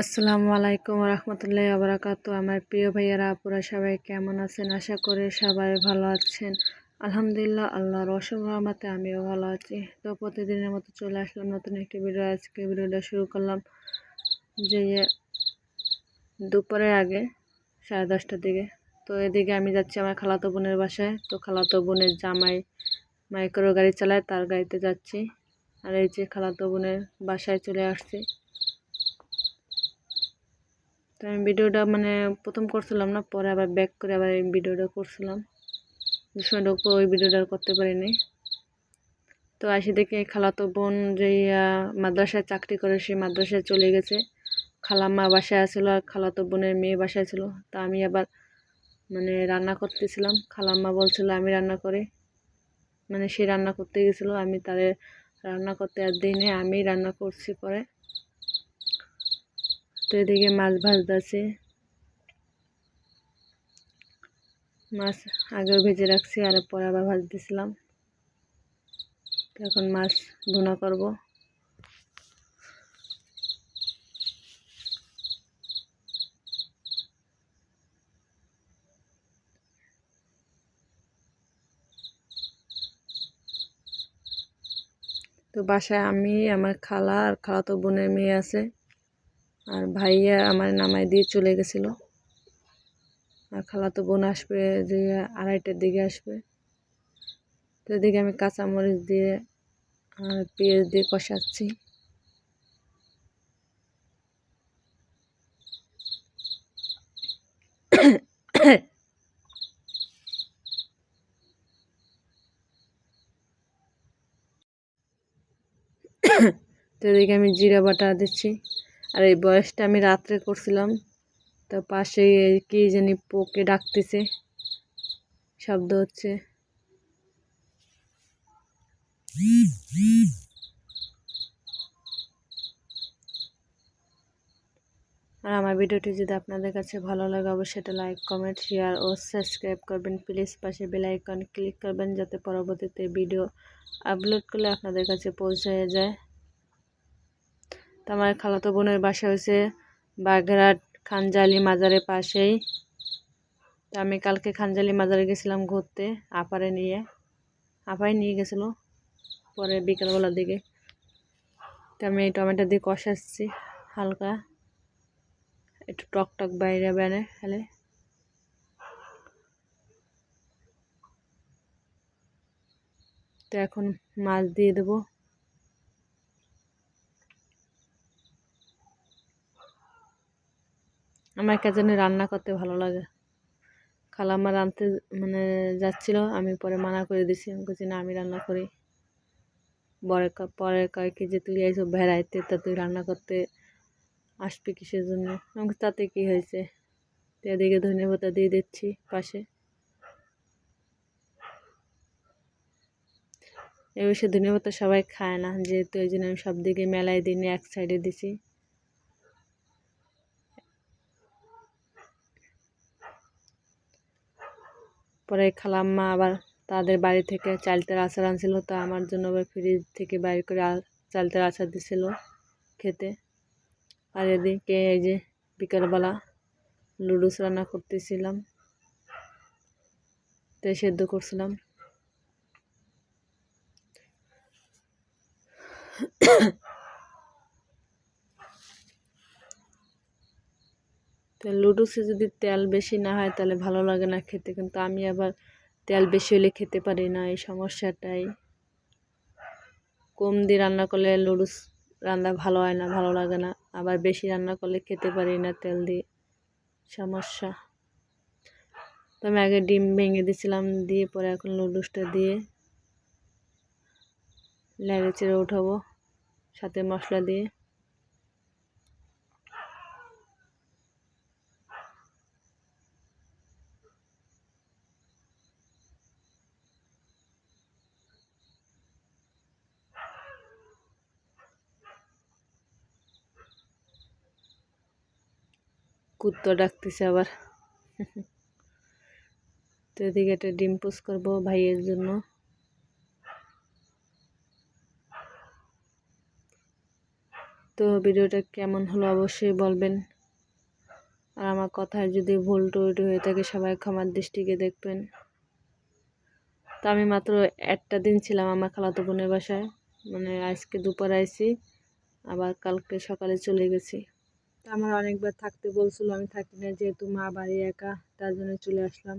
আসসালামু আলাইকুম রহমতুল্লাহ আবরাকাতু আমার প্রিয় ভাইয়ারা, আপুরা সবাই কেমন আছেন? আশা করি সবাই ভালো আছেন। আলহামদুলিল্লাহ, আল্লাহর অসম রহমতে আমিও ভালো আছি। তো প্রতিদিনের মতো চলে আসলাম নতুন একটি ভিডিও। আজকে ভিডিওটা শুরু করলাম যে দুপুরের আগে, সাড়ে দশটার দিকে। তো এদিকে আমি যাচ্ছি আমার খালাতো বোনের বাসায়। তো খালাতো বোনের জামাই মাইক্রো গাড়ি চালায়, তার গাড়িতে যাচ্ছি। আর এই যে খালাতো বোনের বাসায় চলে আসছি। তো আমি ভিডিওটা মানে প্রথম করছিলাম না, পরে আবার ব্যাক করে আবার এই ভিডিওটা করছিলাম। যে সময় ঢুকবো ওই ভিডিওটা করতে পারিনি। তো আসি দেখে খালাতো বোন যে মাদ্রাসায় চাকরি করে সে মাদ্রাসায় চলে গেছে। খালাম্মা বাসায় আসছিল আর খালাতো বোনের মেয়ে বাসায় ছিল। তা আমি আবার মানে রান্না করতেছিলাম। খালাম্মা বলছিল, আমি রান্না করে। মানে সে রান্না করতে গেছিল। আমি তাদের রান্না করতে আর দিই আমি রান্না করছি পরে। তো এদিকে মাছ ভাজতেছে। মাছ আগেও ভেজে রাখছি, আর পরে আবার ভাজতেছিলাম। এখন মাছ ভুনা করব। তো বাসায় আমি, আমার খালা আর খালাতো বোনের মেয়ে আছে। আর ভাইয়া আমার নামায় দিয়ে চলে গেছিল। আর খালাতো বোন আসবে যে আড়াইটার দিকে আসবে। তো এদিকে আমি কাঁচামরিচ দিয়ে আর পেঁয়াজ দিয়ে কষাচ্ছি। তো এদিকে আমি জিরা বাটা দিচ্ছি। আর এই বয়সটা আমি রাত্রে করছিলাম। তো পাশে কি জানি পোকে ডাকতেছে। শব্দ হচ্ছে। আর আমার ভিডিওটি যদি আপনাদের কাছে ভালো লাগে, অবশ্যই এটা লাইক, কমেন্ট, শেয়ার ও সাবস্ক্রাইব করবেন। প্লিজ পাশে বেল আইকন ক্লিক করবেন যাতে পরবর্তীতে ভিডিও আপলোড করলে আপনাদের কাছে পৌঁছে যায়। তো আমার খালাতো বোনের বাসা হয়েছে বাগেরহাট খানজালি মাজারের পাশেই। তো আমি কালকে খানজালি মাজারে গেছিলাম ঘুরতে, আপারে নিয়ে। আপাই নিয়ে গেছিল, পরে বিকেলবেলার দিকে। তো আমি এই টমেটো দিয়ে কষাচ্ছি, হালকা। একটু টক টক বাইরে বেনে ফেলে তো এখন মাছ দিয়ে দেবো। আমার কাছে রান্না করতে ভালো লাগে। খালা আমার রাঁধতে মানে যাচ্ছিল, আমি পরে মানা করে দিছি। আমি বলছি, না, আমি রান্না করি। বরে পরে কয় কি যে, তুই এইসব ভেড়াইতে তা তুই রান্না করতে আসবি কিসের জন্য? আমাকে তাতে কী হয়েছে? তো এদিকে ধনে দিয়ে দিচ্ছি পাশে। এ বিষয়ে ধনে সবাই খায় না, যেহেতু এই জন্য আমি সব দিকে মেলায় দিনে এক সাইডে দিছি। পরে খালাম্মা আবার তাদের বাড়ি থেকে চালতের আচার আনছিল তা আমার জন্য আবার ফ্রিজ থেকে বাইর করে চালতের আচার দিছিল খেতে। আর এদিকে এই যে বিকালবেলা লুডুস রান্না করতেছিলাম। তো সেদ্ধ করছিলাম তো লুডুসে যদি তেল বেশি না হয় তাহলে ভালো লাগে না খেতে, কিন্তু আমি আবার তেল বেশি হলে খেতে পারি না, এই সমস্যাটাই। কম দিয়ে রান্না করলে লুডুস রান্না ভালো হয় না, ভালো লাগে না। আবার বেশি রান্না করলে খেতে পারি না তেল দিয়ে, সমস্যা। তো আমি আগে ডিম ভেঙে দিয়েছিলাম, দিয়ে পরে এখন লুডুসটা দিয়ে লেড়ে চেড়ে উঠাবো, সাথে মশলা দিয়ে। কুত্তো ডাকতেছে আবার। তো এদিকে একটা ডিম পোস করব ভাইয়ের জন্য। তো ভিডিওটা কেমন হলো অবশ্যই বলবেন। আর আমার কথায় যদি ভুল টুটি হয়ে থাকে সবাই ক্ষমার দৃষ্টিকে দেখবেন। তো আমি মাত্র একটা দিন ছিলাম আমার খালাতো বোনের বাসায়। মানে আজকে দুপুর আইছি, আবার কালকে সকালে চলে গেছি। আমার অনেকবার থাকতে বলছিল, আমি থাকি না যেহেতু মা বাড়ি একা, তার জন্য চলে আসলাম।